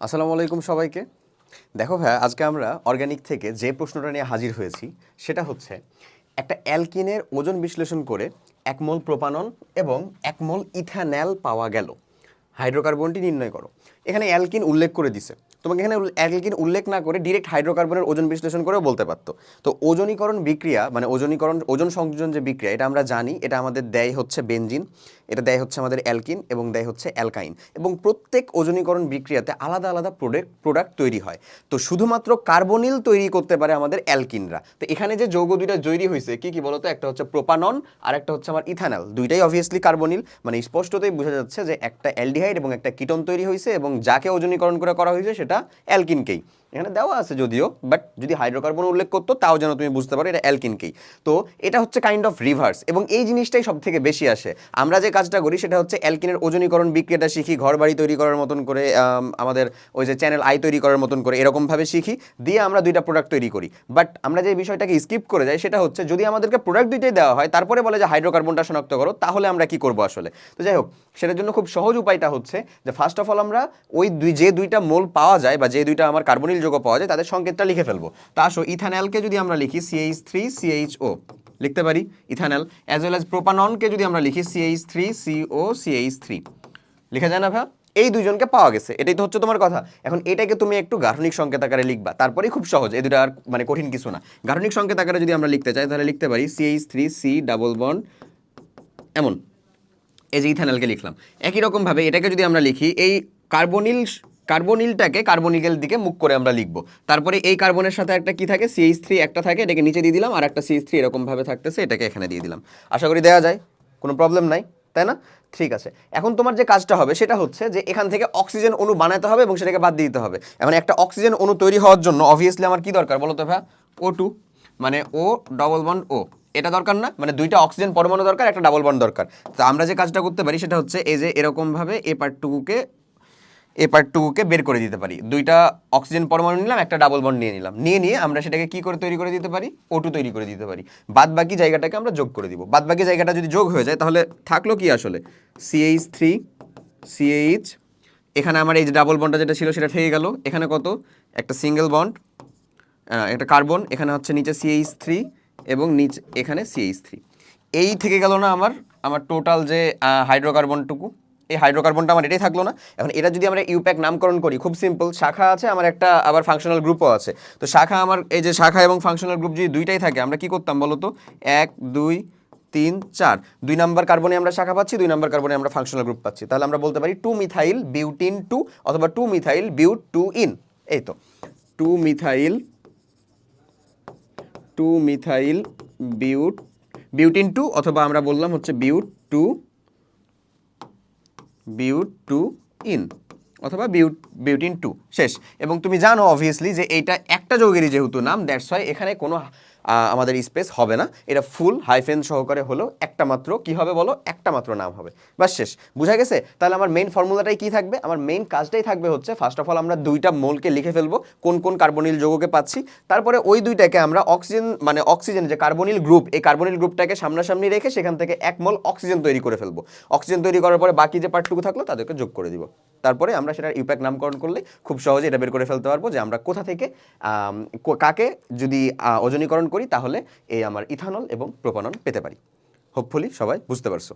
আসসালামু আলাইকুম সবাইকে। দেখো ভাইয়া, আজকে আমরা অর্গ্যানিক থেকে যে প্রশ্নটা নিয়ে হাজির হয়েছি, সেটা হচ্ছে একটা অ্যালকিনের ওজন বিশ্লেষণ করে একমল প্রোপানন এবং একমল ইথানল পাওয়া গেল। হাইড্রোকার্বনটি নির্ণয় করো। এখানে অ্যালকিন উল্লেখ করে দিছে। তোমাকে এখানে অ্যালকিন উল্লেখ না করে ডিরেক্ট হাইড্রোকার্বনের ওজন বিশ্লেষণ করেও বলতে পারতো। তো ওজনীকরণ বিক্রিয়া মানে ওজনীকরণ, ওজন সংযোজন যে বিক্রিয়া, এটা আমরা জানি, এটা আমাদের দেয় হচ্ছে বেনজিন, এটা দেয় হচ্ছে আমাদের অ্যালকিন এবং দেয় হচ্ছে অ্যালকাইন। এবং প্রত্যেক ওজনীকরণ বিক্রিয়াতে আলাদা আলাদা প্রোডাক্ট প্রোডাক্ট তৈরি হয়। তো শুধুমাত্র কার্বনিল তৈরি করতে পারে আমাদের অ্যালকিনরা। তো এখানে যে যৌগ দুইটা তৈরি হয়েছে, কি কি বলতো? একটা হচ্ছে প্রোপানন আর একটা হচ্ছে আমার ইথানল দুইটাই অবভিয়াসলি কার্বনিল মানে স্পষ্টতই বোঝা যাচ্ছে যে একটা অ্যালডিহাইড এবং একটা কিটন তৈরি হয়েছে এবং যাকে ওজনীকরণ করে করা হয়েছে সেটা অ্যালকিনকেই। এখানে দেওয়া আছে যদিও বাট যদি হাইড্রোকার্বন উল্লেখ করতো, তাও যেন তুমি বুঝতে পারো এটা অ্যালকিনকেই। তো এটা হচ্ছে কাইন্ড অফ রিভার্স এবং এই জিনিসটাই সব থেকে বেশি আসে। আমরা যে কাজটা করি, সেটা হচ্ছে অ্যালকিনের ওজনীকরণ বিক্রিয়াটা শিখি ঘর বাড়ি তৈরি করার মতন করে আমাদের ওই যে চ্যানেল আই তৈরি করার মতন করে এরকমভাবে শিখি, দিয়ে আমরা দুইটা প্রোডাক্ট তৈরি করি। বাট আমরা যে বিষয়টাকে স্কিপ করে যাই, সেটা হচ্ছে যদি আমাদেরকে প্রোডাক্ট দুইটাই দেওয়া হয়, তারপরে বলে যে হাইড্রোকার্বনটা শনাক্ত করো, তাহলে আমরা কি করব আসলে? তো যাই হোক, সেটার জন্য খুব সহজ উপায়টা হচ্ছে যে ফার্স্ট অফ অল আমরা ওই দুই, যে দুইটা মোল পাওয়া যায় বা যে দুইটা আমার কার্বনিল যৌগ পাওয়া যায়, তাদের সংকেতটা লিখে ফেলব। তা আসো, ইথানলকে যদি আমরা লিখি সিএইচ থ্রি সিএইচ ও লিখতে পারি ইথানল অ্যাজ ওয়েল অ্যাজ প্রোপাননকে যদি আমরা লিখি C H three C O C H three লেখা যায় না ভাই এই দুইজনকে পাওয়া গেছে, এটাই তো হচ্ছে তোমার কথা। এখন এটাকে তুমি একটু গাঠনিক সংকেত আকারে লিখবা, তারপরেই খুব সহজ, এই দুটো আর মানে কঠিন কিছু না। গাঠনিক সংকেত আকারে যদি আমরা লিখতে চাই, তাহলে লিখতে পারি C H three C double bond এমন। এই যে ইথানলকে লিখলাম। একই রকমভাবে এটাকে যদি আমরা লিখি, এই কার্বনিল কার্বনিলটাকে কার্বনিকের দিকে মুখ করে আমরা লিখব। তারপরে এই কার্বনের সাথে একটা কি থাকে? সিএইচ থ্রি একটা থাকে, এটাকে নিচে দিয়ে দিলাম, আর একটা সিএইচ থ্রি এরকমভাবে থাকতেছে, এটাকে এখানে দিয়ে দিলাম। আশা করি দেওয়া যায়, কোনো প্রবলেম নাই, তাই না? ঠিক আছে। এখন তোমার যে কাজটা হবে, সেটা হচ্ছে যে এখান থেকে অক্সিজেন অণু বানাতে হবে এবং সেটাকে বাদ দিয়ে দিতে হবে। এখন একটা অক্সিজেন অণু তৈরি হওয়ার জন্য অবভিয়াসলি আমার কি দরকার বলো তো ভাই ও টু মানে ও ডবল বন্ড ও এটা দরকার না? মানে দুইটা অক্সিজেন পরমাণু দরকার, একটা ডাবল বন্ড দরকার। তো আমরা যে কাজটা করতে পারি, সেটা হচ্ছে এই যে এরকমভাবে এ পার্টটুকুকে এ পার্টটুকুকে বের করে দিতে পারি। দুইটা অক্সিজেন পরমাণু নিলাম, একটা ডাবল বন্ড নিয়ে নিলাম। নিয়ে নিয়ে আমরা সেটাকে কি করে তৈরি করে দিতে পারি? ওটু তৈরি করে দিতে পারি। বাদ বাকি জায়গাটাকে আমরা যোগ করে দিব। বাদ বাকি জায়গাটা যদি যোগ হয়ে যায়, তাহলে থাকল কি আসলে? সিএইচ থ্রি সিএইচ এখানে আমার এই যে ডাবল বন্ডটা যেটা ছিল, সেটা থেকে গেল। এখানে কত? একটা সিঙ্গেল বন্ড একটা কার্বন এখানে হচ্ছে নিচে সিএইচ থ্রি এবং নিচে, এখানে সিএইচ থ্রি এই থেকে গেল না আমার আমার টোটাল যে হাইড্রোকার্বনটুকু এই হাইড্রোকার্বনটা আমার এটাই থাকল না। এখন এটা যদি আমরা ইউপ্যাক নামকরণ করি, খুব সিম্পল শাখা আছে, আমার একটা আবার ফাংশনাল গ্রুপও আছে। তো শাখা আমার, এই যে শাখা এবং ফাংশনাল গ্রুপ যদি দুইটাই থাকে, আমরা কি করতাম বলো তো? এক, দুই, তিন, চার। দুই নাম্বার কার্বনে আমরা শাখা পাচ্ছি, দুই নাম্বার কার্বনে আমরা ফাংশনাল গ্রুপ পাচ্ছি। তাহলে আমরা বলতে পারি টু মিথাইল বিউটিন টু অথবা two methyl but two ene এই তো। Two methyl two methyl but butene two অথবা আমরা বললাম হচ্ছে but two but two ene অথবা বিউট বিউটিন টু, শেষ। এবং তুমি জানো অবভিয়াসলি যে এইটা একটা যৌগেরই যেহেতু নাম দ্যাটস ওয়াই এখানে কোনো আমাদের স্পেস হবে না। এটা ফুল হাইফেন সহকারে হলো একটা মাত্র। কি হবে বলো? একটা মাত্র নাম হবে। বা শেষ। বুঝা গেছে? তাহলে আমার মেইন ফর্মুলাটাই কি থাকবে? আমার মেইন কাজটাই থাকবে হচ্ছে ফার্স্ট অফ অল আমরা দুইটা মোলকে লিখে ফেলব, কোন কোন কার্বনিল যৌগকে পাচ্ছি। তারপরে ওই দুইটাকে আমরা অক্সিজেন মানে অক্সিজেন যে কার্বনিল গ্রুপ এই কার্বনিল গ্রুপটাকে সামনাসামনি রেখে সেখান থেকে এক মোল অক্সিজেন তৈরি করে ফেলব। অক্সিজেন তৈরি করার পরে বাকি যে পার্টটুকু থাকল তাদেরকে যোগ করে দিব। তারপরে আমরা সেটার ইউপ্যাক নামকরণ করলে খুব সহজে এটা বের করে ফেলতে পারব যে আমরা কোথা থেকে কাকে যদি ওজনীকরণ করি তাহলে এই আমার ইথানল এবং প্রোপানল পেতে পারি। হোপফুলি সবাই বুঝতে পারছ।